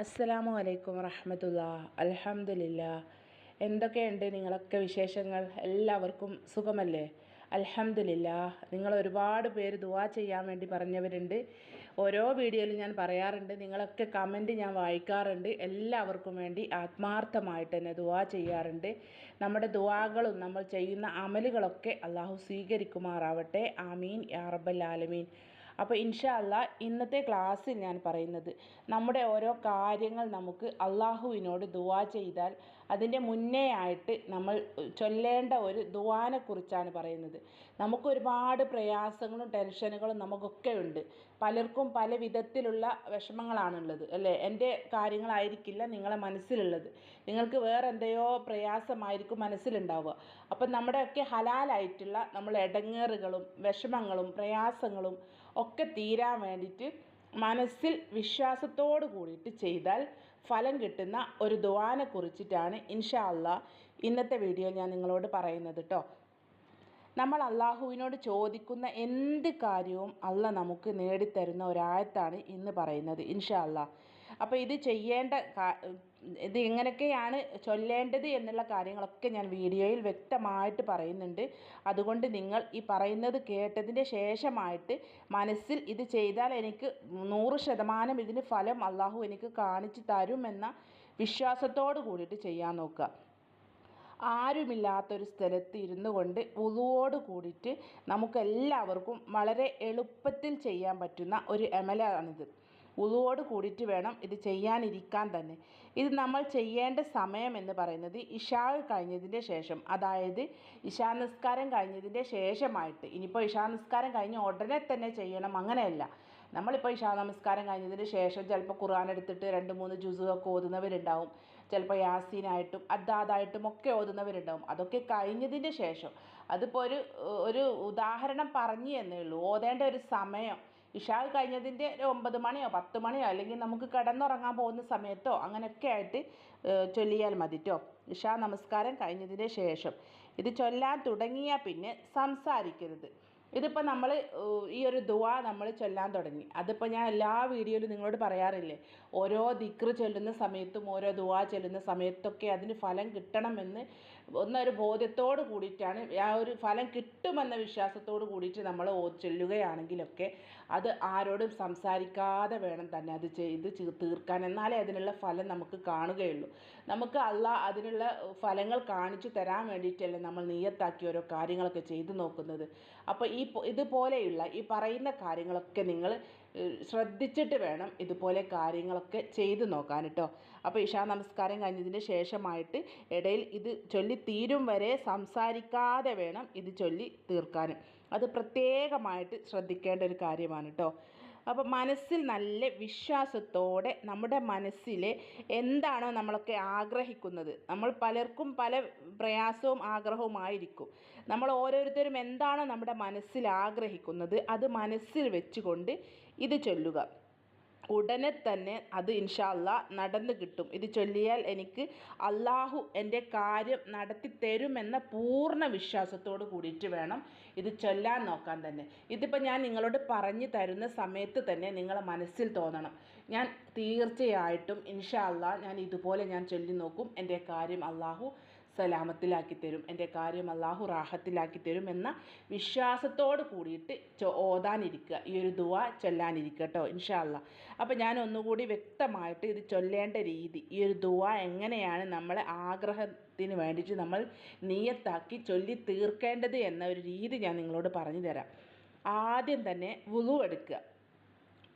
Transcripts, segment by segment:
അസ്സലാമു അലൈക്കും വറഹമത്തുള്ള. അലഹമുല്ല എന്തൊക്കെയുണ്ട് നിങ്ങളൊക്കെ വിശേഷങ്ങൾ? എല്ലാവർക്കും സുഖമല്ലേ? അൽഹംദുലില്ലാ. നിങ്ങൾ ഒരുപാട് പേര് ദുവാ ചെയ്യാൻ വേണ്ടി പറഞ്ഞവരുണ്ട്. ഓരോ വീഡിയോയിലും ഞാൻ പറയാറുണ്ട്. നിങ്ങളൊക്കെ കമന്റ് ഞാൻ വായിക്കാറുണ്ട്. എല്ലാവർക്കും വേണ്ടി ആത്മാർത്ഥമായിട്ട് തന്നെ ദുവാ ചെയ്യാറുണ്ട്. നമ്മുടെ ദുവാകളും നമ്മൾ ചെയ്യുന്ന അമലുകളൊക്കെ അള്ളാഹു സ്വീകരിക്കുമാറാവട്ടെ. ആമീൻ. യാ റബ്ബൽ ആലമീൻ. അപ്പോൾ ഇൻഷാ അല്ലാ ഇന്നത്തെ ക്ലാസ്സിൽ ഞാൻ പറയുന്നത് നമ്മുടെ ഓരോ കാര്യങ്ങൾ നമുക്ക് അള്ളാഹുവിനോട് ദുവാ ചെയ്താൽ അതിന്റെ മുന്നേ ആയിട്ട് നമ്മൾ ചൊല്ലേണ്ട ഒരു ദുവാനെക്കുറിച്ചാണ് പറയുന്നത്. നമുക്ക് ഒരുപാട് പ്രയാസങ്ങളും ടെൻഷനുകളും നമുക്കൊക്കെ ഉണ്ട്. പലർക്കും പല വിധത്തിലുള്ള വിഷമങ്ങളാണുള്ളത് അല്ലേ? എന്റെ കാര്യങ്ങളായിരിക്കില്ല നിങ്ങളെ മനസ്സിലുള്ളത്. നിങ്ങൾക്ക് വേറെ എന്തെയോ പ്രയാസമായിരിക്കും മനസ്സിലുണ്ടാവുക. അപ്പം നമ്മുടെയൊക്കെ ഹലാലായിട്ടുള്ള നമ്മൾ ഇടങ്ങേറുകളും വിഷമങ്ങളും പ്രയാസങ്ങളും ഒക്കെ തീരാൻ വേണ്ടിയിട്ട് മനസ്സിൽ വിശ്വാസത്തോട് കൂടിയിട്ട് ചെയ്താൽ ഫലം കിട്ടുന്ന ഒരു ദുവാനെ കുറിച്ചിട്ടാണ് ഇൻഷാ ഇന്നത്തെ വീഡിയോ ഞാൻ നിങ്ങളോട് പറയുന്നത് കേട്ടോ നമ്മൾ അള്ളാഹുവിനോട് ചോദിക്കുന്ന എന്ത് കാര്യവും അല്ല നമുക്ക് നേടിത്തരുന്ന ഒരായത്താണ് ഇന്ന് പറയുന്നത് ഇൻഷാ അല്ലാ അപ്പോൾ ഇത് ചെയ്യേണ്ട ഇത് എങ്ങനെയൊക്കെയാണ് ചൊല്ലേണ്ടത് എന്നുള്ള കാര്യങ്ങളൊക്കെ ഞാൻ വീഡിയോയിൽ വ്യക്തമായിട്ട് പറയുന്നുണ്ട്. അതുകൊണ്ട് നിങ്ങൾ ഈ പറയുന്നത് കേട്ടതിന്റെ ശേഷമായിട്ട് മനസ്സിൽ ഇത് ചെയ്താൽ എനിക്ക് നൂറ് ശതമാനം ഇതിന് ഫലം അള്ളാഹു എനിക്ക് കാണിച്ചു തരുമെന്ന വിശ്വാസത്തോട് കൂടിയിട്ട് ചെയ്യാൻ നോക്കുക. ആരുമില്ലാത്തൊരു സ്ഥലത്ത് ഇരുന്നു കൊണ്ട് ഉളുവോട് കൂടിയിട്ട് നമുക്കെല്ലാവർക്കും വളരെ എളുപ്പത്തിൽ ചെയ്യാൻ പറ്റുന്ന ഒരു എമലാണിത്. ഉളുവോട് കൂടിയിട്ട് വേണം ഇത് ചെയ്യാനിരിക്കാൻ തന്നെ. ഇത് നമ്മൾ ചെയ്യേണ്ട സമയം എന്ന് പറയുന്നത് ഇഷാ കഴിഞ്ഞതിന്റെ ശേഷം. അതായത് ഇഷാ നിസ്കാരം കഴിഞ്ഞതിന്റെ ശേഷമായിട്ട്. ഇനിയിപ്പോൾ ഇഷാ നിസ്കാരം കഴിഞ്ഞ് ഉടനെ തന്നെ ചെയ്യണം. അങ്ങനെയല്ല. നമ്മളിപ്പോൾ ഇഷാ നമസ്കാരം കഴിഞ്ഞതിന് ശേഷം ചിലപ്പോൾ ഖുർആൻ എടുത്തിട്ട് രണ്ട് മൂന്ന് ജുസുകൊക്കെ ഓതുന്നവരുണ്ടാവും. ചിലപ്പോൾ യാസീനായിട്ടും അദ്ദാദായിട്ടും ഒക്കെ ഓതുന്നവരുണ്ടാവും. അതൊക്കെ കഴിഞ്ഞതിന്റെ ശേഷം. അതിപ്പോൾ ഒരു ഒരു ഉദാഹരണം പറഞ്ഞു എന്നേ ഉള്ളൂ. ഓതേണ്ട ഒരു സമയം ഇഷാ കഴിഞ്ഞതിന്റെ ഒരു ഒമ്പത് മണിയോ പത്ത് മണിയോ അല്ലെങ്കിൽ നമുക്ക് കിടന്നുറങ്ങാൻ പോകുന്ന സമയത്തോ അങ്ങനെയൊക്കെ ആയിട്ട് ചൊല്ലിയാൽ മതി ഇഷാ നമസ്കാരം കഴിഞ്ഞതിന് ശേഷം. ഇത് ചൊല്ലാൻ തുടങ്ങിയാൽ പിന്നെ സംസാരിക്കരുത്. ഇതിപ്പോൾ നമ്മൾ ഈ ഒരു ദുവ നമ്മൾ ചൊല്ലാൻ തുടങ്ങി. അതിപ്പോൾ ഞാൻ എല്ലാ വീഡിയോയിലും നിങ്ങളോട് പറയാറില്ലേ ഓരോ ദിക്ർ ചൊല്ലുന്ന സമയത്തും ഓരോ ദുവ ചൊല്ലുന്ന സമയത്തൊക്കെ അതിന് ഫലം കിട്ടണമെന്ന് ഒന്നൊരു ബോധ്യത്തോട് കൂടിയിട്ടാണ് ആ ഒരു ഫലം കിട്ടുമെന്ന വിശ്വാസത്തോട് കൂടിയിട്ട് നമ്മൾ ചെല്ലുകയാണെങ്കിലൊക്കെ അത് ആരോടും സംസാരിക്കാതെ വേണം തന്നെ അത് ചെയ്ത് തീർക്കാൻ. എന്നാലേ അതിനുള്ള ഫലം നമുക്ക് കാണുകയുള്ളൂ. നമുക്ക് അല്ല അതിനുള്ള ഫലങ്ങൾ കാണിച്ചു തരാൻ വേണ്ടിയിട്ടല്ലേ നമ്മൾ നീയത്താക്കി ഓരോ കാര്യങ്ങളൊക്കെ ചെയ്തു നോക്കുന്നത്. അപ്പോൾ ഈ ഇതുപോലെയുള്ള ഈ പറയുന്ന കാര്യങ്ങളൊക്കെ നിങ്ങൾ ശ്രദ്ധിച്ചിട്ട് വേണം ഇതുപോലെ കാര്യങ്ങളൊക്കെ ചെയ്തു നോക്കാൻ കേട്ടോ അപ്പോൾ ഇഷാ നമസ്കാരം കഴിഞ്ഞതിന് ശേഷമായിട്ട് ഇടയിൽ ഇത് ചൊല്ലി തീരും വരെ സംസാരിക്കാതെ വേണം ഇത് ചൊല്ലി തീർക്കാനും. അത് പ്രത്യേകമായിട്ട് ശ്രദ്ധിക്കേണ്ട ഒരു കാര്യമാണ് കേട്ടോ അപ്പോൾ മനസ്സിൽ നല്ല വിശ്വാസത്തോടെ നമ്മുടെ മനസ്സിൽ എന്താണോ നമ്മളൊക്കെ ആഗ്രഹിക്കുന്നത്. നമ്മൾ പലർക്കും പല പ്രയാസവും ആഗ്രഹവുമായിരിക്കും നമ്മൾ ഓരോരുത്തരും എന്താണോ നമ്മുടെ മനസ്സിൽ ആഗ്രഹിക്കുന്നത് അത് മനസ്സിൽ വെച്ചുകൊണ്ട് ഇത് ചൊല്ലുക. ഉടനെ തന്നെ അത് ഇൻഷാല്ല നടന്നു കിട്ടും. ഇത് ചൊല്ലിയാൽ എനിക്ക് അള്ളാഹു എന്റെ കാര്യം നടത്തി തരുമെന്ന പൂർണ വിശ്വാസത്തോട് കൂടിയിട്ട് വേണം ഇത് ചൊല്ലാൻ നോക്കാൻ തന്നെ. ഇതിപ്പോൾ ഞാൻ നിങ്ങളോട് പറഞ്ഞു തരുന്ന സമയത്ത് തന്നെ നിങ്ങളെ മനസ്സിൽ തോന്നണം. ഞാൻ തീർച്ചയായിട്ടും ഇൻഷാല്ല ഞാൻ ഇതുപോലെ ഞാൻ ചൊല്ലി നോക്കും എന്റെ കാര്യം അള്ളാഹു സലാമത്തിലാക്കി തരും എന്റെ കാര്യം അള്ളാഹു റാഹത്തിലാക്കി തരും എന്ന വിശ്വാസത്തോട് കൂടിയിട്ട് ഓതാനിരിക്കുക ഈ ഒരു ദുവ ചൊല്ലാനിരിക്കുക കേട്ടോ ഇൻഷാല്ല അപ്പോൾ ഞാൻ ഒന്നുകൂടി വ്യക്തമായിട്ട് ഇത് ചൊല്ലേണ്ട രീതി ഈ ഒരു ദുവ എങ്ങനെയാണ് നമ്മളെ ആഗ്രഹത്തിന് വേണ്ടിയിട്ട് നമ്മൾ നീയത്താക്കി ചൊല്ലി തീർക്കേണ്ടത് എന്ന ഒരു രീതി ഞാൻ നിങ്ങളോട് പറഞ്ഞു തരാം ആദ്യം തന്നെ വുളു എടുക്കുക.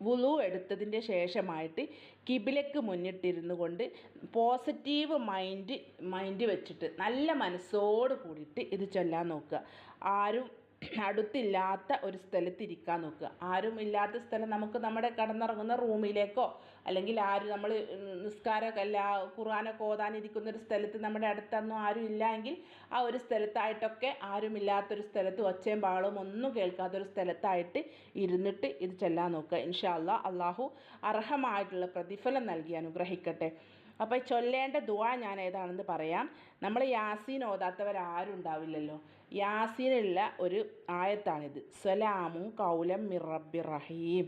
വുളു എടുത്തതിന്റെ ശേഷമായിട്ട് കിബിലക്ക് മുന്നിട്ടിരുന്നു കൊണ്ട് പോസിറ്റീവ് മൈൻഡ് മൈൻഡ് വെച്ചിട്ട് നല്ല മനസ്സോട് കൂടിയിട്ട് ഇത് ചൊല്ലാൻ നോക്കുക. ആരും അടുത്തില്ലാത്ത ഒരു സ്ഥലത്തിരിക്കാൻ നോക്കുക. ആരും ഇല്ലാത്ത സ്ഥലം നമുക്ക് നമ്മുടെ കടന്നിറങ്ങുന്ന റൂമിലേക്കോ അല്ലെങ്കിൽ ആരും നമ്മൾ നിസ്കാരമല്ല ഖുർആാനൊക്കെ ഓതാനിരിക്കുന്ന ഒരു സ്ഥലത്ത് നമ്മുടെ അടുത്തൊന്നും ആരും ഇല്ല എങ്കിൽ ആ ഒരു സ്ഥലത്തായിട്ടൊക്കെ ആരും ഇല്ലാത്തൊരു സ്ഥലത്ത് ഒച്ചയും ബാളും ഒന്നും കേൾക്കാത്തൊരു സ്ഥലത്തായിട്ട് ഇരുന്നിട്ട് ഇത് ചെല്ലാൻ നോക്കുക. ഇൻഷാ അല്ലാ അള്ളാഹു അർഹമായിട്ടുള്ള പ്രതിഫലം നൽകി അനുഗ്രഹിക്കട്ടെ. അപ്പോൾ ചൊല്ലേണ്ട ദുആ ഞാൻ ഏതാണെന്ന് പറയാം. നമ്മൾ യാസീൻ ഓതാത്തവരാരും ഉണ്ടാവില്ലല്ലോ യാസീനുള്ള ഒരു ആയത്താണിത്. സലാമു കൗലം മിറബി റഹീം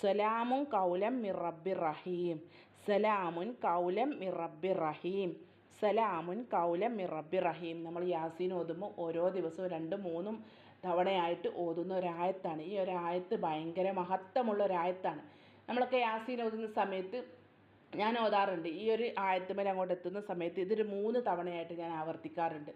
സലാമും കൗലം മിറബി റഹീം. സലാമുൻ കൗലം മിറബി റഹീം. സലാമുൻ കൗലം മിറബി റഹീം. നമ്മൾ യാസീൻ ഓതുമ്പോൾ ഓരോ ദിവസവും രണ്ടും മൂന്നും തവണയായിട്ട് ഓതുന്ന ഒരായത്താണ്. ഈ ഒരായത്ത് ഭയങ്കര മഹത്വമുള്ള ഒരായത്താണ്. നമ്മളൊക്കെ യാസീൻ ഓതുന്ന സമയത്ത് ഞാൻ ഓതാറുണ്ട്. ഈ ഒരു ആയത്തുമേൽ അങ്ങോട്ട് എത്തുന്ന സമയത്ത് ഇതൊരു മൂന്ന് തവണയായിട്ട് ഞാൻ ആവർത്തിക്കാറുണ്ട്.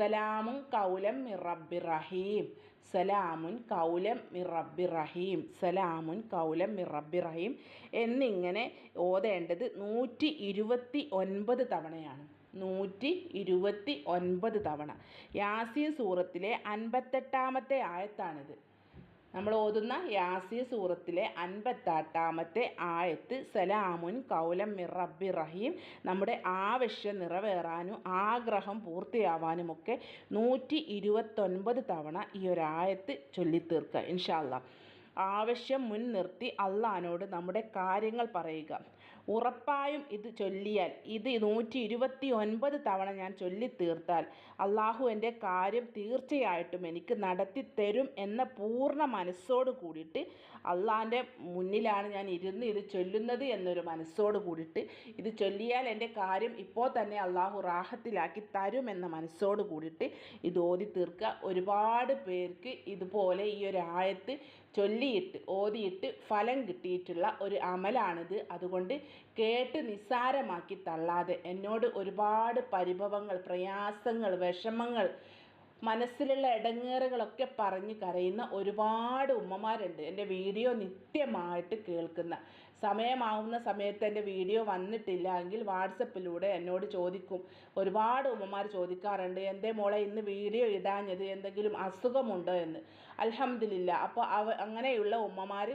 സലാമുൻ കൗലം മിറബി റഹീം. സലാമുൻ കൗലം മിറബി റഹീം. സലാമുൻ കൗലം മിറബി റഹീം. എന്നിങ്ങനെ ഓതേണ്ടത് നൂറ്റി ഇരുപത്തി ഒൻപത് തവണയാണ്. നൂറ്റി ഇരുപത്തി ഒൻപത് തവണ. യാസീൻ സൂറത്തിലെ അൻപത്തെട്ടാമത്തെ ആയത്താണിത്. നമ്മൾ ഓതുന്ന യാസി സൂറത്തിലെ അൻപത്തെട്ടാമത്തെ ആയത്ത് സലാമുൻ കൗലം റബ്ബി റഹീം നമ്മുടെ ആവശ്യം നിറവേറാനും ആഗ്രഹം പൂർത്തിയാവാനുമൊക്കെ നൂറ്റി ഇരുപത്തൊൻപത് തവണ ഈ ഒരു ആയത്ത് ചൊല്ലിത്തീർക്കുക ഇൻഷാല്ല ആവശ്യം മുൻനിർത്തി അള്ളഹാനോട് നമ്മുടെ കാര്യങ്ങൾ പറയുക. ഉറപ്പായും ഇത് ചൊല്ലിയാൽ ഇത് നൂറ്റി ഇരുപത്തി ഒൻപത് തവണ ഞാൻ ചൊല്ലിത്തീർത്താൽ അള്ളാഹു എന്റെ കാര്യം തീർച്ചയായിട്ടും എനിക്ക് നടത്തി തരും എന്ന പൂർണ മനസ്സോട് കൂടിയിട്ട് അള്ളാഹിന്റെ മുന്നിലാണ് ഞാൻ ഇരുന്ന് ഇത് ചൊല്ലുന്നത് എന്നൊരു മനസ്സോട് കൂടിയിട്ട് ഇത് ചൊല്ലിയാൽ എന്റെ കാര്യം ഇപ്പോൾ തന്നെ അള്ളാഹു റാഹത്തിലാക്കി തരും എന്ന മനസ്സോട് കൂടിയിട്ട് ഇത് ഓതി തീർക്കുക ഒരുപാട് പേർക്ക് ഇതുപോലെ ഈ ഒരു ആയത്ത് ചൊല്ലിയിട്ട് ഓതിയിട്ട് ഫലം കിട്ടിയിട്ടുള്ള ഒരു അമലാണിത്. അതുകൊണ്ട് കേട്ട് നിസ്സാരമാക്കി തള്ളാതെ എന്നോട് ഒരുപാട് പരിഭവങ്ങൾ പ്രയാസങ്ങൾ വിഷമങ്ങൾ മനസ്സിലുള്ള ഇടങ്ങേറുകളൊക്കെ പറഞ്ഞ് കരയുന്ന ഒരുപാട് ഉമ്മമാരുണ്ട്. എന്റെ വീഡിയോ നിത്യമായിട്ട് കേൾക്കുന്ന. സമയമാവുന്ന സമയത്ത് എന്റെ വീഡിയോ വന്നിട്ടില്ല എങ്കിൽ വാട്സപ്പിലൂടെ എന്നോട് ചോദിക്കും. ഒരുപാട് ഉമ്മമാർ ചോദിക്കാറുണ്ട് എന്റെ മോളെ ഇന്ന് വീഡിയോ ഇടാഞ്ഞത്? എന്തെങ്കിലും അസുഖമുണ്ടോ എന്ന്? അൽഹംദുലില്ല. അപ്പോൾ അവ അങ്ങനെയുള്ള ഉമ്മമാർ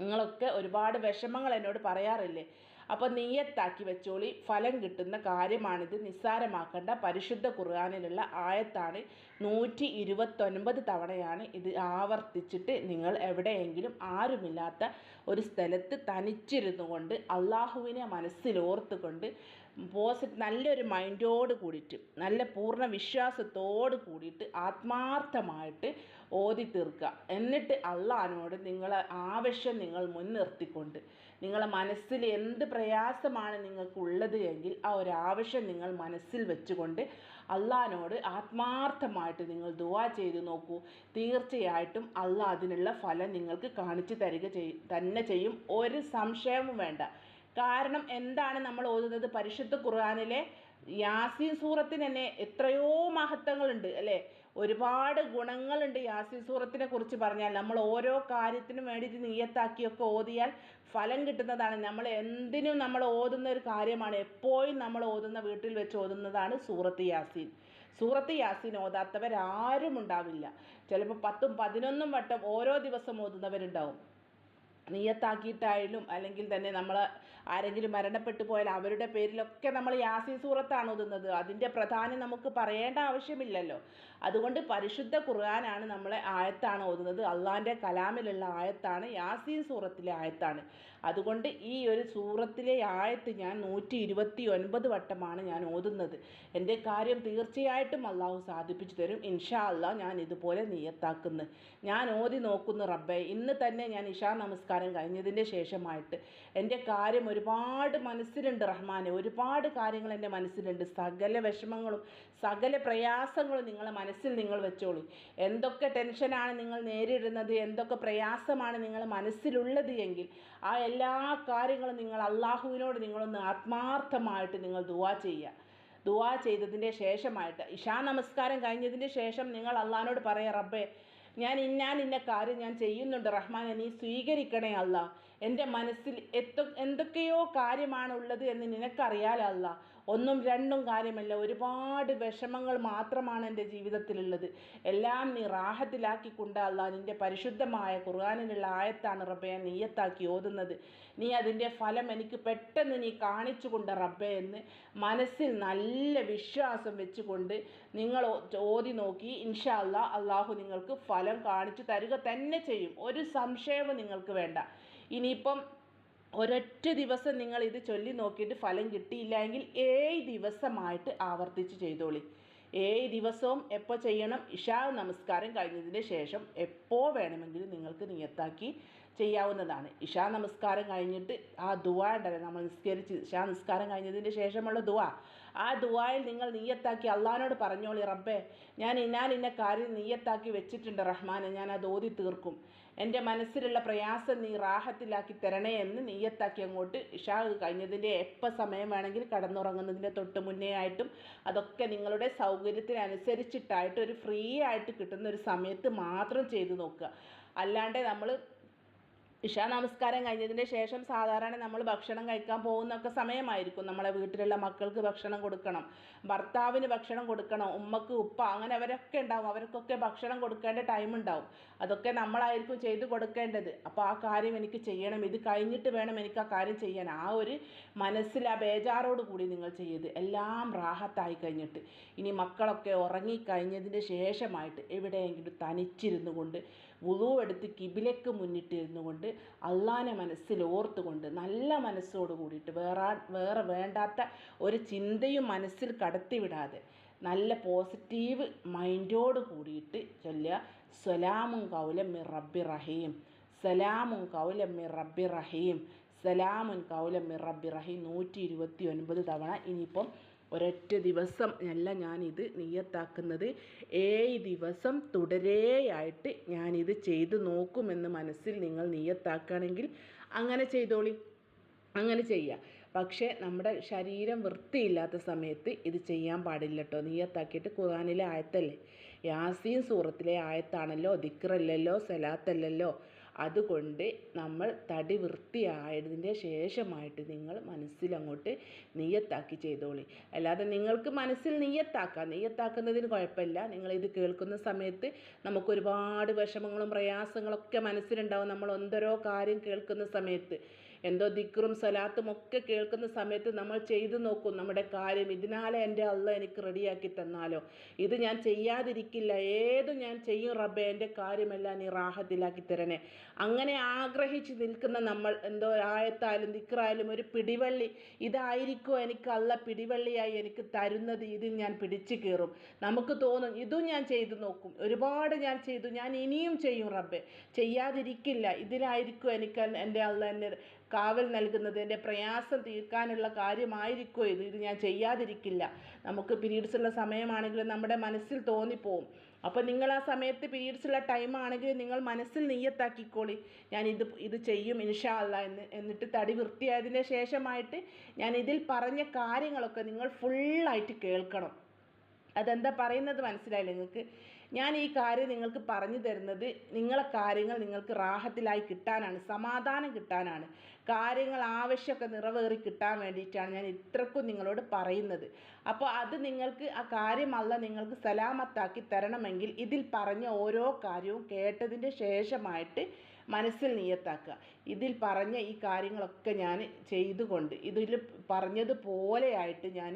നിങ്ങളൊക്കെ ഒരുപാട് വിഷമങ്ങൾ എന്നോട് പറയാറില്ലേ? അപ്പോൾ നീയത്താക്കി വെച്ചോളി. ഫലം കിട്ടുന്ന കാര്യമാണിത്. നിസ്സാരമാക്കേണ്ട. പരിശുദ്ധ ഖുർആാനിലുള്ള ആയത്താണ് നൂറ്റി ഇരുപത്തൊൻപത് തവണയാണ് ഇത് ആവർത്തിച്ചിട്ട് നിങ്ങൾ എവിടെയെങ്കിലും ആരുമില്ലാത്ത ഒരു സ്ഥലത്ത് തനിച്ചിരുന്നു കൊണ്ട് അള്ളാഹുവിനെ മനസ്സിലോർത്തുകൊണ്ട് പോസിറ്റ് നല്ലൊരു മൈൻഡോട് കൂടിയിട്ട് നല്ല പൂർണ വിശ്വാസത്തോട് കൂടിയിട്ട് ആത്മാർത്ഥമായിട്ട് ഓതി തീർക്കുക എന്നിട്ട് അള്ളഹാനോട് നിങ്ങളെ ആവശ്യം നിങ്ങൾ മുൻനിർത്തിക്കൊണ്ട് നിങ്ങളെ മനസ്സിൽ എന്ത് പ്രയാസമാണ് നിങ്ങൾക്കുള്ളത് എങ്കിൽ ആ ഒരു ആവശ്യം നിങ്ങൾ മനസ്സിൽ വെച്ചുകൊണ്ട് അള്ളഹാനോട് ആത്മാർത്ഥമായിട്ട് നിങ്ങൾ ദുവാ ചെയ്ത് നോക്കൂ. തീർച്ചയായിട്ടും അള്ളാഹ് അതിനുള്ള ഫലം നിങ്ങൾക്ക് കാണിച്ചു തരിക തന്നെ ചെയ്യും. ഒരു സംശയവും വേണ്ട. കാരണം എന്താണ് നമ്മൾ ഓതുന്നത്? പരിശുദ്ധ ഖുർആാനിലെ യാസീൻ സൂറത്തിന് തന്നെ എത്രയോ മഹത്വങ്ങളുണ്ട് അല്ലേ? ഒരുപാട് ഗുണങ്ങളുണ്ട് യാസീൻ സൂറത്തിനെ കുറിച്ച് പറഞ്ഞാൽ. നമ്മൾ ഓരോ കാര്യത്തിനും വേണ്ടിയിട്ട് നീയത്താക്കിയൊക്കെ ഓതിയാൽ ഫലം കിട്ടുന്നതാണ്. നമ്മൾ എന്തിനും നമ്മൾ ഓതുന്ന ഒരു കാര്യമാണ്. എപ്പോഴും നമ്മൾ ഓതുന്ന വീട്ടിൽ വെച്ച് ഓതുന്നതാണ് സൂറത്ത് യാസീൻ. സൂറത്ത് യാസീൻ ഓതാത്തവരാരും ഉണ്ടാവില്ല. ചിലപ്പോൾ പത്തും പതിനൊന്നും വട്ടം ഓരോ ദിവസം ഓതുന്നവരുണ്ടാവും. നിയത്താക്കിയിട്ടായാലും അല്ലെങ്കിൽ തന്നെ നമ്മൾ ആരെങ്കിലും മരണപ്പെട്ടു പോയാൽ അവരുടെ പേരിലൊക്കെ നമ്മൾ യാസി സൂറത്താണ് ഓതുന്നത്. അതിന്റെ പ്രധാനം നമുക്ക് പറയേണ്ട ആവശ്യമില്ലല്ലോ. അതുകൊണ്ട് പരിശുദ്ധ ഖുർആനാണ് നമ്മളെ ആയത്താണ് ഓതുന്നത്. അള്ളാഹിന്റെ കലാമിലുള്ള ആയത്താണ് യാസീൻ സൂറത്തിലെ ആയത്താണ്. അതുകൊണ്ട് ഈ ഒരു സൂറത്തിലെ ആയത്ത് ഞാൻ നൂറ്റി ഇരുപത്തി ഒൻപത് വട്ടമാണ് ഞാൻ ഓതുന്നത്. എന്റെ കാര്യം തീർച്ചയായിട്ടും അള്ളാഹു സാധിപ്പിച്ചു തരും. ഇൻഷാ അള്ളാഹ് ഞാൻ ഇതുപോലെ നിയത്താക്കുന്നു ഞാൻ ഓതി നോക്കുന്നു റബ്ബെ. ഇന്ന് തന്നെ ഞാൻ ഇഷാ നമസ്കാരം കഴിഞ്ഞതിന്റെ ശേഷമായിട്ട് എന്റെ കാര്യം ഒരുപാട് മനസ്സിലുണ്ട് റഹ്മാനെ. ഒരുപാട് കാര്യങ്ങൾ എന്റെ മനസ്സിലുണ്ട്. സകല വിഷമങ്ങളും സകല പ്രയാസങ്ങളും നിങ്ങളെ മനസ്സിൽ നിങ്ങൾ വെച്ചോളൂ. എന്തൊക്കെ ടെൻഷനാണ് നിങ്ങൾ നേരിടുന്നത്? എന്തൊക്കെ പ്രയാസമാണ് നിങ്ങളെ മനസ്സിലുള്ളത് എങ്കിൽ ആ എല്ലാ കാര്യങ്ങളും നിങ്ങൾ അള്ളാഹുവിനോട് നിങ്ങളൊന്ന് ആത്മാർത്ഥമായിട്ട് നിങ്ങൾ ദുവാ ചെയ്യുക. ദുവാ ചെയ്തതിന്റെ ശേഷമായിട്ട് ഇഷാ നമസ്കാരം കഴിഞ്ഞതിന്റെ ശേഷം നിങ്ങൾ അള്ളഹാനോട് പറയാം റബ്ബേ ഞാൻ ഇന്നാൻ ഇന്ന കാര്യം ഞാൻ ചെയ്യുന്നുണ്ട്. റഹ്മാനെ നീ സ്വീകരിക്കണേ അല്ല. എന്റെ മനസ്സിൽ എന്തൊക്കെയോ കാര്യമാണ് ഉള്ളത് എന്ന് നിനക്കറിയാലോ അല്ല ഒന്നും രണ്ടും കാര്യമല്ല. ഒരുപാട് വിഷമങ്ങൾ മാത്രമാണ് എന്റെ ജീവിതത്തിലുള്ളത്. എല്ലാം നീ റാഹത്തിലാക്കിക്കൊണ്ട് അല്ല നിന്റെ പരിശുദ്ധമായ ഖുർആാനിലുള്ള ആയത്താണ് റബ്ബെ ഞാൻ നീയത്താക്കി ഓതുന്നത്. നീ അതിന്റെ ഫലം എനിക്ക് പെട്ടെന്ന് നീ കാണിച്ചു കൊണ്ട് റബ്ബെ എന്ന് മനസ്സിൽ നല്ല വിശ്വാസം വെച്ചുകൊണ്ട് നിങ്ങൾ ഓതി നോക്കി. ഇൻഷാ അല്ല അള്ളാഹു നിങ്ങൾക്ക് ഫലം കാണിച്ചു തരിക തന്നെ ചെയ്യും. ഒരു സംശയവും നിങ്ങൾക്ക് വേണ്ട. ഇനിയിപ്പം ഒരൊറ്റ ദിവസം നിങ്ങൾ ഇത് ചൊല്ലി നോക്കിയിട്ട് ഫലം കിട്ടിയില്ല എങ്കിൽ ഏഴ് ദിവസമായിട്ട് ആവർത്തിച്ച് ചെയ്തോളി. ഏഴ് ദിവസവും എപ്പോൾ ചെയ്യണം? ഇഷാ നമസ്കാരം കഴിഞ്ഞതിന് ശേഷം എപ്പോൾ വേണമെങ്കിലും നിങ്ങൾക്ക് നിയത്താക്കി ചെയ്യാവുന്നതാണ്. ഇഷാ നമസ്കാരം കഴിഞ്ഞിട്ട് ആ ദുവാ ഉണ്ടല്ലോ നമ്മൾ നിസ്കരിച്ച് ഇഷാ നമസ്കാരം കഴിഞ്ഞതിന് ശേഷമുള്ള ദുവാ. ആ ദുവായിൽ നിങ്ങൾ നീയത്താക്കി അള്ളഹാനോട് പറഞ്ഞോളി റബ്ബേ. ഞാൻ ഞാൻ ഇന്ന കാര്യം നീയത്താക്കി വെച്ചിട്ടുണ്ട് റഹ്മാനെ. ഞാൻ അത് ഓതി തീർക്കും. എന്റെ മനസ്സിലുള്ള പ്രയാസം നീ റാഹത്തിലാക്കി തരണേ എന്ന് നീയത്താക്കി അങ്ങോട്ട് ഇഷാ കഴിഞ്ഞതിന്റെ എപ്പോൾ സമയം വേണമെങ്കിൽ കടന്നുറങ്ങുന്നതിന്റെ തൊട്ട് മുന്നേ ആയിട്ടും അതൊക്കെ നിങ്ങളുടെ സൗകര്യത്തിനനുസരിച്ചിട്ടായിട്ട് ഒരു ഫ്രീ ആയിട്ട് കിട്ടുന്ന ഒരു സമയത്ത് മാത്രം ചെയ്തു നോക്കുക. അല്ലാണ്ട് നമ്മൾ ഇഷാ നമസ്കാരം കഴിഞ്ഞതിന് ശേഷം സാധാരണ നമ്മൾ ഭക്ഷണം കഴിക്കാൻ പോകുന്നൊക്കെ സമയമായിരിക്കും. നമ്മളെ വീട്ടിലുള്ള മക്കൾക്ക് ഭക്ഷണം കൊടുക്കണം ഭർത്താവിന് ഭക്ഷണം കൊടുക്കണം ഉമ്മക്ക് ഉപ്പ അങ്ങനെ അവരൊക്കെ ഉണ്ടാവും. അവർക്കൊക്കെ ഭക്ഷണം കൊടുക്കേണ്ട ടൈം ഉണ്ടാവും. അതൊക്കെ നമ്മളായിരിക്കും ചെയ്തു കൊടുക്കേണ്ടത്. അപ്പോൾ ആ കാര്യം എനിക്ക് ചെയ്യണം ഇത് കഴിഞ്ഞിട്ട് വേണം എനിക്ക് ആ കാര്യം ചെയ്യാൻ. ആ ഒരു മനസ്സിൽ ആ ബേജാറോട് കൂടി നിങ്ങൾ ചെയ്യത് എല്ലാം റാഹത്തായി കഴിഞ്ഞിട്ട് ഇനി മക്കളൊക്കെ ഉറങ്ങി ഉറങ്ങിക്കഴിഞ്ഞതിന് ശേഷമായിട്ട് എവിടെയെങ്കിലും തനിച്ചിരുന്നു കൊണ്ട് വുളു എടുത്ത് കിബിലക്ക് മുന്നിട്ടിരുന്നു കൊണ്ട് അള്ളാനെ മനസ്സിൽ ഓർത്തുകൊണ്ട് നല്ല മനസ്സോട് കൂടിയിട്ട് വേറെ വേറെ വേണ്ടാത്ത ഒരു ചിന്തയും മനസ്സിൽ കടത്തിവിടാതെ നല്ല പോസിറ്റീവ് മൈൻഡോട് കൂടിയിട്ട് ചൊല്ലുക സലാമും കൗലം മി റബ്ബി റഹീം സലാമും കൗലം മി റബ്ബി റഹീം സലാമുൻ കൗലം മി റബ്ബി റഹീം നൂറ്റി ഇരുപത്തി ഒൻപത് തവണ ഇനിയിപ്പം ഒരൊറ്റ ദിവസം അല്ല ഞാനിത് നിയ്യത്താക്കുന്നത്. ഏഴ് ദിവസം തുടരെയായിട്ട് ഞാനിത് ചെയ്തു നോക്കുമെന്ന് മനസ്സിൽ നിങ്ങൾ നിയത്താക്കുകയാണെങ്കിൽ അങ്ങനെ ചെയ്തോളി. അങ്ങനെ ചെയ്യുക പക്ഷേ നമ്മുടെ ശരീരം വൃത്തിയില്ലാത്ത സമയത്ത് ഇത് ചെയ്യാൻ പാടില്ല കേട്ടോ നീയത്താക്കിയിട്ട് ഖുറാനിലെ ആയത്തല്ലേ? യാസീൻ സൂറത്തിലെ ആയത്താണല്ലോ ദിക്റല്ലല്ലോ സലാത്തല്ലല്ലോ. അതുകൊണ്ട് നമ്മൾ തടി വൃത്തിയായതിന്റെ ശേഷമായിട്ട് നിങ്ങൾ മനസ്സിലങ്ങോട്ട് നീയത്താക്കി ചെയ്തോളി. അല്ലാതെ നിങ്ങൾക്ക് മനസ്സിൽ നീയത്താക്കാം നീയത്താക്കുന്നതിന് കുഴപ്പമില്ല. നിങ്ങൾ ഇത് കേൾക്കുന്ന സമയത്ത് നമുക്ക് ഒരുപാട് വിഷമങ്ങളും പ്രയാസങ്ങളൊക്കെ മനസ്സിലുണ്ടാവും. നമ്മൾ എന്തോരോ കാര്യം കേൾക്കുന്ന സമയത്ത്. എന്തോ ദിക്റും സലാത്തും ഒക്കെ കേൾക്കുന്ന സമയത്ത് നമ്മൾ ചെയ്തു നോക്കും നമ്മുടെ കാര്യം. ഇതിനാലെ എന്റെ അള്ള എനിക്ക് റെഡിയാക്കി തന്നാലോ? ഇത് ഞാൻ ചെയ്യാതിരിക്കില്ല. ഏതും ഞാൻ ചെയ്യും റബ്ബെ എന്റെ കാര്യമെല്ലാം നീ റാഹത്തിലാക്കി തരണേ. അങ്ങനെ ആഗ്രഹിച്ച് നിൽക്കുന്ന നമ്മൾ എന്തോ ആയത്തായാലും ദിക്റായാലും ഒരു പിടിവള്ളി. ഇതായിരിക്കുമോ എനിക്ക് അള്ള പിടിവള്ളിയായി എനിക്ക് തരുന്നത്? ഇതിൽ ഞാൻ പിടിച്ചു കയറും. നമുക്ക് തോന്നും ഇതും ഞാൻ ചെയ്തു നോക്കും. ഒരുപാട് ഞാൻ ചെയ്തു. ഞാൻ ഇനിയും ചെയ്യും റബ്ബെ. ചെയ്യാതിരിക്കില്ല. ഇതിലായിരിക്കും എനിക്ക് എന്റെ അള്ള എന്നെ കാവൽ നൽകുന്നത് എന്റെ പ്രയാസം തീർക്കാനുള്ള കാര്യമായിരിക്കോ ഇത്? ഇത് ഞാൻ ചെയ്യാതിരിക്കില്ല. നമുക്ക് പീരീഡ്സ് ഉള്ള സമയമാണെങ്കിലും നമ്മുടെ മനസ്സിൽ തോന്നിപ്പോവും. അപ്പോൾ നിങ്ങൾ ആ സമയത്ത് പീരീഡ്സുള്ള ഉള്ള ടൈം ആണെങ്കിൽ നിങ്ങൾ മനസ്സിൽ നെയ്യത്താക്കിക്കോളി. ഞാൻ ഇത് ഇത് ചെയ്യും ഇൻഷാ അല്ല എന്ന് എന്നിട്ട് തടി വൃത്തിയായതിന് ശേഷമായിട്ട് ഞാൻ ഇതിൽ പറഞ്ഞ കാര്യങ്ങളൊക്കെ നിങ്ങൾ ഫുള്ളായിട്ട് കേൾക്കണം. അതെന്താ പറയുന്നത് മനസ്സിലായില്ല നിങ്ങൾക്ക്? ഞാൻ ഈ കാര്യം നിങ്ങൾക്ക് പറഞ്ഞു തരുന്നത് നിങ്ങളെ കാര്യങ്ങൾ നിങ്ങൾക്ക് റാഹത്തിലായി കിട്ടാനാണ് സമാധാനം കിട്ടാനാണ്. കാര്യങ്ങൾ ആവശ്യമൊക്കെ നിറവേറി കിട്ടാൻ വേണ്ടിയിട്ടാണ് ഞാൻ ഇത്രക്കും നിങ്ങളോട് പറയുന്നത്. അപ്പോൾ അത് നിങ്ങൾക്ക് ആ കാര്യമല്ല നിങ്ങൾക്ക് സലാമത്താക്കി തരണമെങ്കിൽ ഇതിൽ പറഞ്ഞ ഓരോ കാര്യവും കേട്ടതിന്റെ ശേഷമായിട്ട് മനസ്സിൽ നിയത്താക്കുക. ഇതിൽ പറഞ്ഞ ഈ കാര്യങ്ങളൊക്കെ ഞാൻ ചെയ്തുകൊണ്ട് ഇതിൽ പറഞ്ഞതുപോലെയായിട്ട് ഞാൻ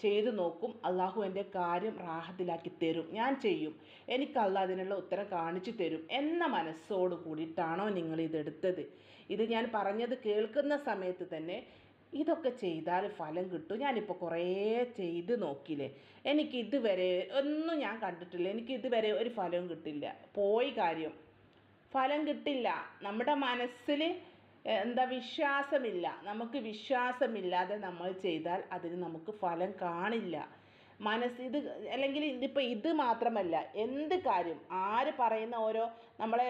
ചെയ്തു നോക്കും. അള്ളാഹു എന്റെ കാര്യം റാഹത്തിലാക്കി തരും. ഞാൻ ചെയ്യും. എനിക്ക് അള്ളാഹ് അതിനുള്ള ഉത്തരം കാണിച്ചു തരും എന്ന മനസ്സോട് കൂടിയിട്ടാണോ നിങ്ങൾ ഇതെടുത്തത് ഇത് ഞാൻ പറഞ്ഞത് കേൾക്കുന്ന സമയത്ത് തന്നെ ഇതൊക്കെ ചെയ്താൽ ഫലം കിട്ടും. ഞാനിപ്പോൾ കുറേ ചെയ്ത് നോക്കിയില്ലേ. എനിക്ക് ഇതുവരെ ഒന്നും ഞാൻ കണ്ടിട്ടില്ല. എനിക്ക് ഇതുവരെ ഒരു ഫലവും കിട്ടില്ല. പോയി കാര്യം ഫലം കിട്ടില്ല. നമ്മുടെ മനസ്സിൽ എന്താ വിശ്വാസമില്ല. നമുക്ക് വിശ്വാസമില്ലാതെ നമ്മൾ ചെയ്താൽ അതിന് നമുക്ക് ഫലം കാണില്ല. മനസ്സ് ഇത് അല്ലെങ്കിൽ ഇതിപ്പോൾ ഇത് മാത്രമല്ല എന്ത് കാര്യം? ആര് പറയുന്ന ഓരോ നമ്മളെ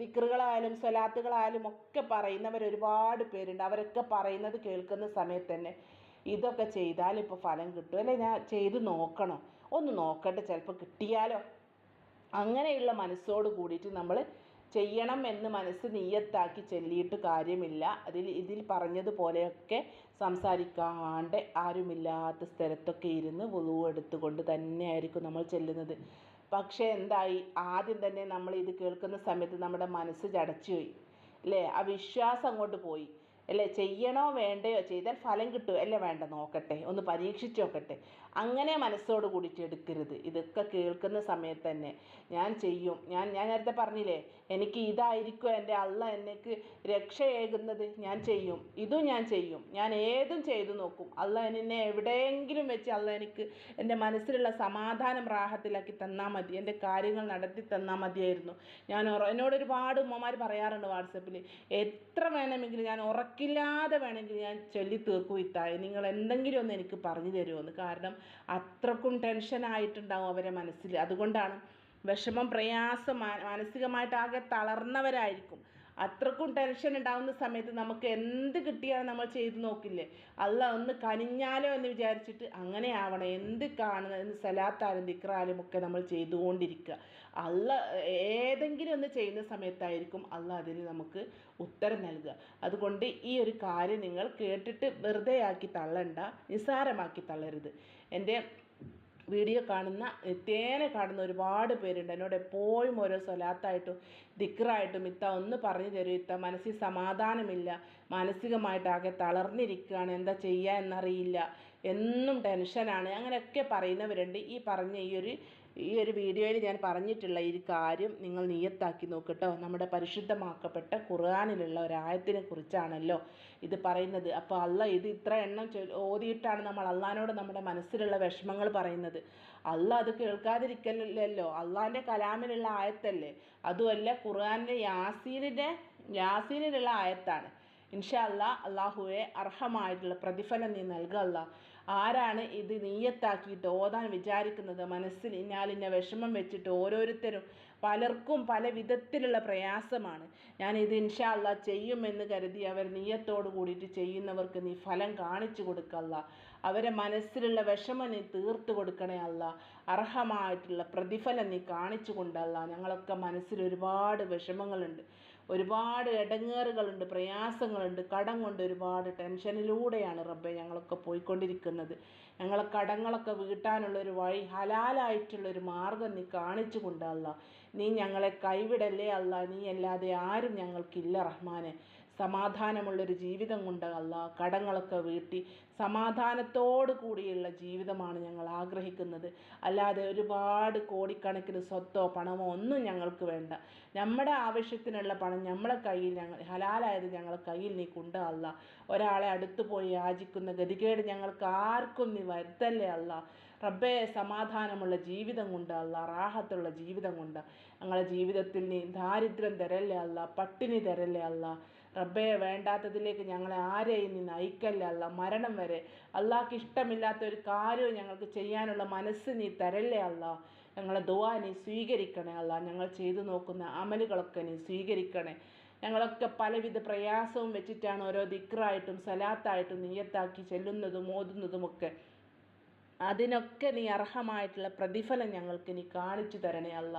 ദിക്റുകളായാലും സ്വലാത്തുകളായാലും ഒക്കെ പറയുന്നവർ ഒരുപാട് പേരുണ്ട്. അവരൊക്കെ പറയുന്നത് കേൾക്കുന്ന സമയത്ത് തന്നെ ഇതൊക്കെ ചെയ്താൽ ഇപ്പോൾ ഫലം കിട്ടും. അല്ലെ? ഞാൻ ചെയ്ത് നോക്കണം. ഒന്ന് നോക്കട്ടെ. ചിലപ്പോൾ കിട്ടിയാലോ? അങ്ങനെയുള്ള മനസ്സോട് കൂടിയിട്ട് നമ്മൾ ചെയ്യണം എന്ന് മനസ്സ് നീയത്താക്കി ചൊല്ലിയിട്ട് കാര്യമില്ല. അതിൽ ഇതിൽ പറഞ്ഞതുപോലെയൊക്കെ സംസാരിക്കാണ്ട് ആരുമില്ലാത്ത സ്ഥലത്തൊക്കെ ഇരുന്ന് വുളു എടുത്തുകൊണ്ട് തന്നെയായിരിക്കും നമ്മൾ ചെല്ലുന്നത്. പക്ഷേ എന്തായി? ആദ്യം തന്നെ നമ്മൾ ഇത് കേൾക്കുന്ന സമയത്ത് നമ്മുടെ മനസ്സ് ചടച്ചുപോയി അല്ലേ? ആ വിശ്വാസം അങ്ങോട്ട് പോയി. അല്ലേ? ചെയ്യണോ വേണ്ടയോ? ചെയ്താൽ ഫലം കിട്ടുമോ അല്ലേ? വേണ്ട. നോക്കട്ടെ. ഒന്ന് പരീക്ഷിച്ച് നോക്കട്ടെ. അങ്ങനെ മനസ്സോട് കൂടിയിട്ട് എടുക്കരുത്. ഇതൊക്കെ കേൾക്കുന്ന സമയത്ത് തന്നെ ഞാൻ ചെയ്യും. ഞാൻ ഞാൻ നേരത്തെ പറഞ്ഞില്ലേ എനിക്ക് ഇതായിരിക്കും എന്റെ അള്ള എനിക്ക് രക്ഷയേകുന്നത്. ഞാൻ ചെയ്യും. ഇതും ഞാൻ ചെയ്യും. ഞാൻ ഏതും ചെയ്തു നോക്കും. അള്ള എന്നെ എവിടെയെങ്കിലും വെച്ച് അള്ള എനിക്ക് എന്റെ മനസ്സിലുള്ള സമാധാനം റാഹത്തിലാക്കി തന്നാൽ മതി. എന്റെ കാര്യങ്ങൾ നടത്തി തന്നാൽ മതിയായിരുന്നു. ഞാൻ എന്നോട് ഒരുപാട് ഉമ്മമാർ പറയാറുണ്ട് വാട്സപ്പിൽ എത്ര വേണമെങ്കിലും ഞാൻ ഉറക്കില്ലാതെ വേണമെങ്കിൽ ഞാൻ ചൊല്ലി തീർക്കും ഇത്തായി. നിങ്ങൾ എന്തെങ്കിലും ഒന്ന് എനിക്ക് പറഞ്ഞു തരുമോ? എന്ന്. കാരണം അത്രക്കും ടെൻഷനായിട്ടുണ്ടാവും അവരെ മനസ്സിൽ അതുകൊണ്ടാണ് വിഷമം പ്രയാസം മാനസികമായിട്ട് മാനസികമായിട്ടാകെ തളർന്നവരായിരിക്കും. അത്രക്കും ടെൻഷൻ ഉണ്ടാവുന്ന സമയത്ത് നമുക്ക് എന്ത് കിട്ടിയാലും നമ്മൾ ചെയ്തു നോക്കില്ലേ? അല്ല ഒന്ന് കനിഞ്ഞാലോ എന്ന് വിചാരിച്ചിട്ട് അങ്ങനെ ആവണം. എന്ത് കാണുന്ന സലാത്താലും ദിക്റാലും ഒക്കെ നമ്മൾ ചെയ്തുകൊണ്ടിരിക്കുക അല്ല ഏതെങ്കിലും ഒന്ന് ചെയ്യുന്ന സമയത്തായിരിക്കും അല്ല അതിന് നമുക്ക് ഉത്തരം നൽകുക. അതുകൊണ്ട് ഈ ഒരു കാര്യം നിങ്ങൾ കേട്ടിട്ട് വെറുതെ ആക്കി തള്ളണ്ട നിസ്സാരമാക്കി തള്ളരുത്. എന്റെ വീഡിയോ കാണുന്ന നിത്യേന കാണുന്ന ഒരുപാട് പേരുണ്ട്. എന്നോട് എപ്പോഴും ഓരോ സ്വലാത്തായിട്ടും ദിക്റായിട്ടും ഇത്ത ഒന്ന് പറഞ്ഞു തരും. ഇത്ത മനസ്സിൽ സമാധാനമില്ല. മാനസികമായിട്ടാകെ തളർന്നിരിക്കുകയാണ്. എന്താ ചെയ്യുക എന്നറിയില്ല. എന്നും ടെൻഷനാണ്. അങ്ങനെയൊക്കെ പറയുന്നവരുണ്ട്. ഈ പറഞ്ഞ ഈ ഒരു ഈ ഒരു വീഡിയോയിൽ ഞാൻ പറഞ്ഞിട്ടുള്ള ഈ കാര്യം നിങ്ങൾ നിയത്താക്കി നോക്കട്ടോ. നമ്മുടെ പരിശുദ്ധമാക്കപ്പെട്ട ഖുർആാനിലുള്ള ഒരായത്തിനെ കുറിച്ചാണല്ലോ ഇത് പറയുന്നത്. അപ്പോൾ അല്ല ഇത് ഇത്ര എണ്ണം ഓതിയിട്ടാണ് നമ്മൾ അള്ളഹാനോട് നമ്മുടെ മനസ്സിലുള്ള വിഷമങ്ങൾ പറയുന്നത്. അല്ല അത് കേൾക്കാതിരിക്കലല്ലോ. അള്ളാഹിന്റെ കലാമിലുള്ള ആയത്തല്ലേ? അതുമല്ല ഖുർആാനിന്റെ യാസീനിന്റെ യാസീനിലുള്ള ആയത്താണ്. ഇൻഷാ അല്ലാ അള്ളാഹുവെ അർഹമായിട്ടുള്ള പ്രതിഫലം നീ നൽകല്ല ആരാണ് ഇത് നീയത്താക്കിയിട്ട് ഓതാൻ വിചാരിക്കുന്നത്? മനസ്സിൽ ഇന്നാലിന്ന വിഷമം വെച്ചിട്ട് ഓരോരുത്തരും പലർക്കും പല വിധത്തിലുള്ള പ്രയാസമാണ്. ഞാൻ ഇത് ഇൻഷാ അല്ലാ ചെയ്യുമെന്ന് കരുതി അവർ നീയത്തോട് കൂടിയിട്ട് ചെയ്യുന്നവർക്ക് നീ ഫലം കാണിച്ചു കൊടുക്കല്ല. അവരെ മനസ്സിലുള്ള വിഷമം നീ തീർത്തു കൊടുക്കണേ അല്ല. അർഹമായിട്ടുള്ള പ്രതിഫലം നീ കാണിച്ചു കൊണ്ടല്ല. ഞങ്ങളൊക്കെ മനസ്സിൽ ഒരുപാട് വിഷമങ്ങളുണ്ട്. ഒരുപാട് ഇടങ്ങേറുകളുണ്ട് പ്രയാസങ്ങളുണ്ട് കടം കൊണ്ട് ഒരുപാട് ടെൻഷനിലൂടെയാണ് റബ്ബെ ഞങ്ങളൊക്കെ പോയിക്കൊണ്ടിരിക്കുന്നത്. ഞങ്ങളെ കടങ്ങളൊക്കെ വീട്ടാനുള്ള ഒരു വഴി ഹലാലായിട്ടുള്ള ഒരു മാർഗം നീ കാണിച്ചു കൊണ്ടല്ല നീ ഞങ്ങളെ കൈവിടല്ലേ അല്ല നീ അല്ലാതെ ആരും ഞങ്ങൾക്കില്ല റഹ്മാനെ. സമാധാനമുള്ളൊരു ജീവിതം കൊണ്ട് അല്ല കടങ്ങളൊക്കെ വീട്ടി സമാധാനത്തോടു കൂടിയുള്ള ജീവിതമാണ് ഞങ്ങൾ ആഗ്രഹിക്കുന്നത്. അല്ലാതെ ഒരുപാട് കോടിക്കണക്കിന് സ്വത്തോ പണമോ ഒന്നും ഞങ്ങൾക്ക് വേണ്ട. നമ്മുടെ ആവശ്യത്തിനുള്ള പണം നമ്മളെ കയ്യിൽ ഞങ്ങൾ ഹലാലായത് ഞങ്ങളെ കയ്യിൽ നീ കൊണ്ട് അല്ല. ഒരാളെ അടുത്തു പോയി യാചിക്കുന്ന ഗതികേട് ഞങ്ങൾക്ക് ആർക്കും നീ വരുത്തല്ലേ അല്ല. റബ്ബേ സമാധാനമുള്ള ജീവിതം കൊണ്ട് അല്ല റാഹത്തുള്ള ജീവിതം കൊണ്ട് ഞങ്ങളെ ജീവിതത്തിൽ നീ ദാരിദ്ര്യം തരല്ലേ അല്ല പട്ടിണി തരല്ലേ അല്ല. റബ്ബേ വേണ്ടാത്തതിലേക്ക് ഞങ്ങളെ ആരെയും നീ നയിക്കല്ല അല്ല. മരണം വരെ അള്ളാഹ്ക്ക് ഇഷ്ടമില്ലാത്ത ഒരു കാര്യവും ഞങ്ങൾക്ക് ചെയ്യാനുള്ള മനസ്സ് നീ തരല്ലേ അല്ല. ഞങ്ങളെ ദുവാ നീ സ്വീകരിക്കണേ അല്ല. ഞങ്ങൾ ചെയ്തു നോക്കുന്ന അമലുകളൊക്കെ നീ സ്വീകരിക്കണേ. ഞങ്ങളൊക്കെ പലവിധ പ്രയാസവും വെച്ചിട്ടാണ് ഓരോ ദിക്റായിട്ടും സലാത്തായിട്ടും നീയത്താക്കി ചെല്ലുന്നതും ഓതുന്നതുമൊക്കെ. അതിനൊക്കെ നീ അർഹമായിട്ടുള്ള പ്രതിഫലം ഞങ്ങൾക്ക് നീ കാണിച്ചു തരണേ അല്ല.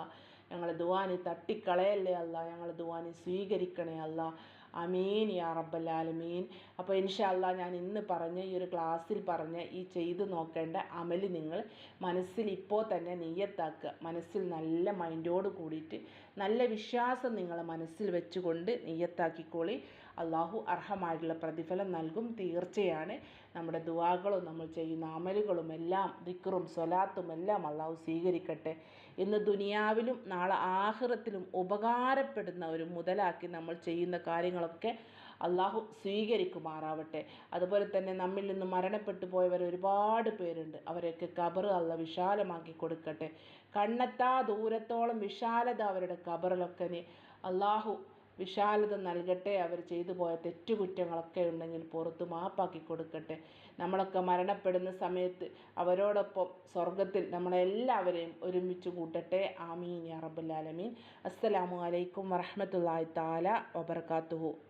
ഞങ്ങളെ ദുവാനി തട്ടിക്കളയല്ലേ അല്ല. ഞങ്ങളെ ദുവാനി സ്വീകരിക്കണേ അല്ല. അമീൻ യാ റബ്ബല്ലാലമീൻ അപ്പോൾ ഇൻഷാല്ല ഞാൻ ഇന്ന് പറഞ്ഞ ഈ ഒരു ക്ലാസ്സിൽ പറഞ്ഞ ഈ ചെയ്തു നോക്കേണ്ട അമൽ നിങ്ങൾ മനസ്സിൽ ഇപ്പോൾ തന്നെ നെയ്യത്താക്കുക. മനസ്സിൽ നല്ല മൈൻഡോട് കൂടിയിട്ട് നല്ല വിശ്വാസം നിങ്ങൾ മനസ്സിൽ വെച്ചുകൊണ്ട് നെയ്യത്താക്കിക്കോളി. അള്ളാഹു അർഹമായിട്ടുള്ള പ്രതിഫലം നൽകും തീർച്ചയാണ്. നമ്മുടെ ദുവാകളും നമ്മൾ ചെയ്യുന്ന അമലുകളും എല്ലാം ദിക്കറും സ്വലാത്തും എല്ലാം അള്ളാഹു സ്വീകരിക്കട്ടെ. ഇന്ന് ദുനിയാവിലും നാളെ ആഹ്റത്തിലും ഉപകാരപ്പെടുന്ന ഒരു മുതലാക്കി നമ്മൾ ചെയ്യുന്ന കാര്യങ്ങളൊക്കെ അള്ളാഹു സ്വീകരിക്കുമാറാവട്ടെ. അതുപോലെ തന്നെ നമ്മിൽ നിന്ന് മരണപ്പെട്ടു പോയവർ ഒരുപാട് പേരുണ്ട്. അവരെയൊക്കെ കബർ അല്ല വിശാലമാക്കി കൊടുക്കട്ടെ. കണ്ണെത്താ ദൂരത്തോളം വിശാലത അവരുടെ കബറിലൊക്കെ അള്ളാഹു വിശാലത നൽകട്ടെ അവർ ചെയ്തു പോയ തെറ്റുകുറ്റങ്ങളൊക്കെ ഉണ്ടെങ്കിൽ പുറത്ത് മാപ്പാക്കി കൊടുക്കട്ടെ. നമ്മളൊക്കെ മരണപ്പെടുന്ന സമയത്ത് അവരോടൊപ്പം സ്വർഗത്തിൽ നമ്മളെല്ലാവരെയും ഒരുമിച്ച് കൂട്ടട്ടെ. ആമീൻ യാ റബ്ബുൽ ആലമീൻ. അസ്സലാമു അലൈക്കും വറഹ്മത്തുള്ളാഹി താല വബർക്കാത്തുഹു